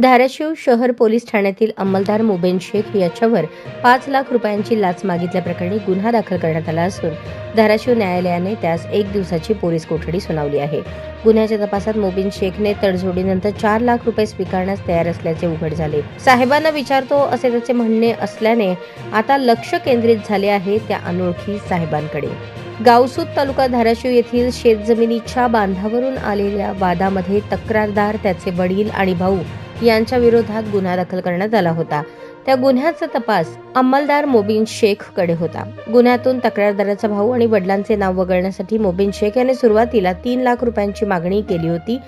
धाराशिव शहर पोलीस ठाण्यातील अंमलदार मुबेन शेख याच्यावर पाच लाख रुपयांची लाच मागितल्याप्रकरणी गुन्हा दाखल करण्यात आला असून धाराशिव न्यायालयाने त्यास एक दिवसाची पोलीस कोठडी सुनावली आहे. गुन्ह्याच्या तपासात मोबिन शेखने तडजोडीनंतर चार लाख रुपये स्वीकारण्यास तयार असल्याचे उघड झाले. साहेबांना विचारतो असे त्याचे म्हणणे असल्याने आता लक्ष केंद्रित झाले आहे त्या अनोळखी साहेबांकडे. गावसूत तालुका धाराशिव येथील शेतजमिनीच्या बांधावरून आलेल्या वादामध्ये तक्रारदार त्याचे वडील आणि भाऊ यांच्या विरोधात गुन्हा दाखल करण्यात आला होता. त्या गुन्ह्याचा तपास अंमलदार मोबिन शेखकडे होता. गुन्ह्यातून तक्रारदाराचा भाऊ आणि वडिलांचे नाव वगळण्यासाठी मोबिन शेख याने सुरुवातीला तीन लाख रुपयांची मागणी केली होती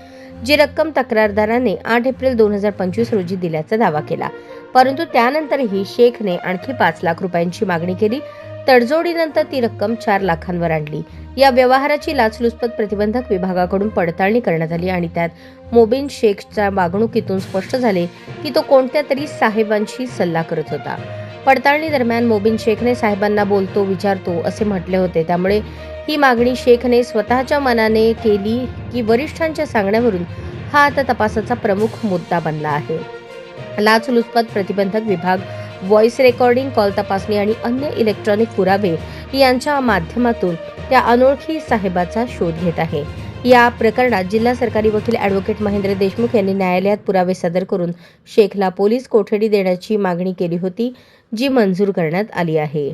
जी रक्कम तक्रारदाराने आठ एप्रिल दोन हजार पंचवीस रोजी दिल्याचा दावा केला. परंतु त्यानंतरही शेखने आणखी पाच लाख रुपयांची मागणी केली. तडजोडीनंतर ती रक्कम चार लाखांवर आणली. या व्यवहाराची लाचलुचपत प्रतिबंधक विभागाकडून पडताळणी करण्यात आली आणि त्यात मोबिन शेखच्या वागणुकीतून स्पष्ट झाले की तो कोणत्या तरी साहेबांशी सल्ला करत होता. पडताळणी दरम्यान मोबिन शेखने साहेबांना बोलतो विचारतो असे म्हटले होते. त्यामुळे ही मागणी शेखने स्वतःच्या मनाने केली की वरिष्ठांच्या सांगण्यावरून हा आता तपासाचा प्रमुख मुद्दा बनला आहे. लाचलुचपत प्रतिबंधक विभाग व्हॉइस रेकॉर्डिंग कॉल तपासणी आणि अन्य इलेक्ट्रॉनिक पुरावे यांच्या माध्यमातून त्या अनोळखी साहेबाचा शोध घेत आहे. या प्रकरणात जिल्हा सरकारी वकील ॲडव्होकेट महेंद्र देशमुख यांनी न्यायालयात पुरावे सादर करून शेखला पोलीस कोठडी देण्याची मागणी केली होती जी मंजूर करण्यात आली आहे.